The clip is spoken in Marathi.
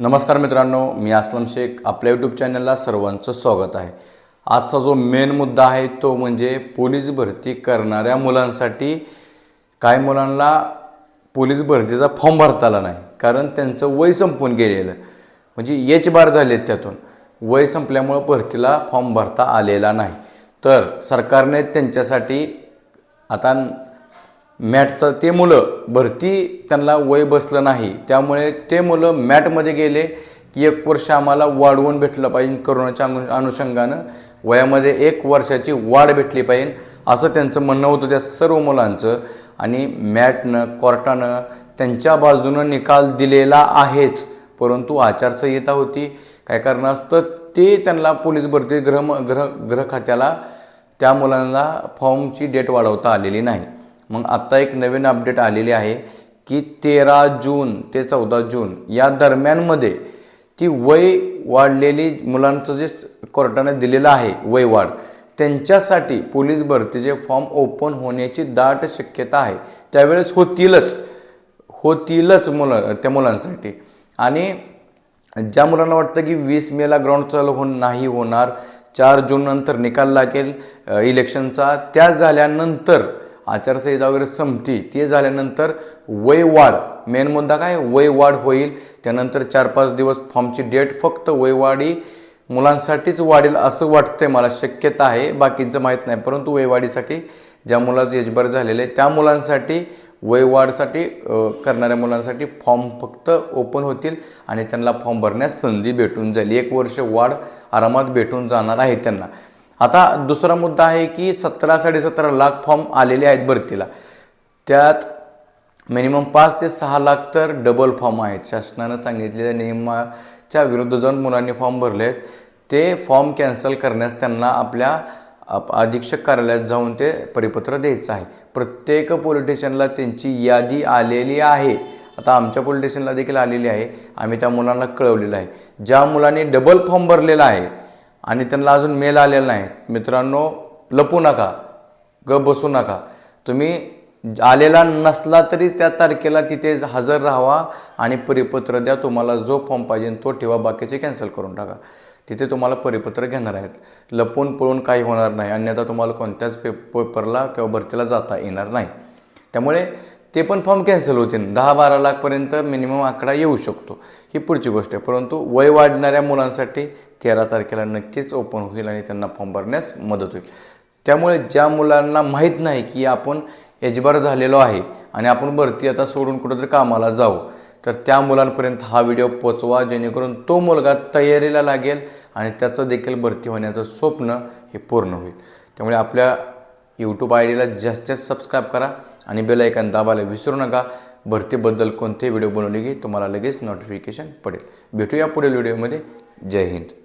नमस्कार मित्रांनो मी असलम शेख. आपल्या यूट्यूब चॅनलला सर्वांचं स्वागत आहे. आजचा जो मेन मुद्दा आहे तो म्हणजे पोलीस भरती करणाऱ्या मुलांसाठी काय मुलांना पोलीस भरतीचा फॉर्म भरता आला नाही कारण त्यांचं वय संपून गेलेलं. म्हणजे एच बार झाले त्यातून. वय संपल्यामुळं भरतीला फॉर्म भरता आलेला नाही. तर सरकारने त्यांच्यासाठी आता मॅटचं ते मुलं भरती त्यांना वय बसलं नाही. त्यामुळे ते मुलं मॅटमध्ये गेले की एक वर्ष आम्हाला वाढवून भेटलं पाहिजे करोनाच्या अनु अनुषंगानं. वयामध्ये एक वर्षाची वाढ भेटली पाहिजे असं त्यांचं म्हणणं होतं त्या सर्व मुलांचं. आणि मॅटनं कोर्टानं त्यांच्या बाजूनं निकाल दिलेला आहेच परंतु आचारसंहिता होती. काय कारणास्तव ते त्यांना पोलीस भरती गृह ग्रह ग्रह खात्याला त्या मुलांना फॉर्मची डेट वाढवता आलेली नाही. मग आत्ता एक नवीन अपडेट आलेली आहे की तेरा जून ते चौदा जून या दरम्यानमध्ये ती वय वाढलेली मुलांचं जे कोर्टाने दिलेलं आहे वय वाढ त्यांच्यासाठी पोलीस भरतीचे फॉर्म ओपन होण्याची दाट शक्यता आहे. त्यावेळेस होतीलच होतीलच मुलं त्या मुलांसाठी. आणि ज्या मुलांना वाटतं की वीस मेला ग्राउंड चालू होऊन नाही होणार चार जून नंतर निकाल लागेल इलेक्शनचा त्या झाल्यानंतर आचारसंहिता वगैरे संपती ते झाल्यानंतर वय वाढ मेन मुद्दा काय? वय वाढ होईल. त्यानंतर चार पाच दिवस फॉर्मची डेट फक्त वयवाढी मुलांसाठीच वाढेल असं वाटतंय मला. शक्यता आहे बाकीचं माहीत नाही. परंतु वयवाढीसाठी ज्या मुलाचं यजबर झालेलं आहे त्या मुलांसाठी वयवाढसाठी करणाऱ्या मुलांसाठी फॉर्म फक्त ओपन होतील आणि त्यांना फॉर्म भरण्यास संधी भेटून जाईल. एक वर्ष वाढ आरामात भेटून जाणार आहे त्यांना. आता दुसरा मुद्दा आहे की सतरा साडेसतरा लाख फॉर्म आलेले आहेत भरतीला. त्यात मिनिमम पाच ते सहा लाख तर डबल फॉर्म आहेत. शासनानं सांगितलेल्या नियमाच्या विरुद्ध जाऊन मुलांनी फॉर्म भरले आहेत ते फॉर्म कॅन्सल करण्यास त्यांना आपल्या अधीक्षक कार्यालयात जाऊन ते परिपत्र द्यायचं आहे. प्रत्येक पोलीस त्यांची यादी आलेली आहे. आता आमच्या पोलीस देखील आलेली आहे. आम्ही त्या मुलांना कळवलेलं आहे. ज्या मुलांनी डबल फॉर्म भरलेला आहे आणि त्यांना अजून मेल आलेला नाही. मित्रांनो लपू नका. ग बसू नका. तुम्ही आलेला नसला तरी त्या तारखेला तिथे हजर राहावा आणि परिपत्र द्या. तुम्हाला जो फॉर्म पाहिजे तो ठेवा. बाकीचे कॅन्सल करून टाका. तिथे तुम्हाला परिपत्र घेणार आहेत. लपून पळून काही होणार नाही. अन्यथा तुम्हाला कोणत्याच पे पेपरला किंवा भरतीला जाता येणार नाही. त्यामुळे ते पण फॉर्म कॅन्सल होतील. दहा बारा लाखपर्यंत मिनिमम आकडा येऊ शकतो. ही पुढची गोष्ट आहे. परंतु वय वाढणाऱ्या मुलांसाठी तेरा तारखेला नक्कीच ओपन होईल आणि त्यांना फॉर्म भरण्यास मदत होईल. त्यामुळे ज्या मुलांना माहीत नाही की आपण एजबार झालेलो आहे आणि आपण भरती आता सोडून कुठंतरी कामाला जाऊ तर त्या मुलांपर्यंत हा व्हिडिओ पोचवा जेणेकरून तो मुलगा तयारीला लागेल आणि त्याचं देखील भरती होण्याचं स्वप्न हे पूर्ण होईल. त्यामुळे आपल्या यूट्यूब आय डीला जास्तीत जास्त सबस्क्राईब करा आणि बेलायकन दाबायला विसरू नका. भरतीबद्दल कोणतेही व्हिडिओ बनवले की तुम्हाला लगेच नोटिफिकेशन पडेल. भेटूया पुढील व्हिडिओमध्ये जय हिंद.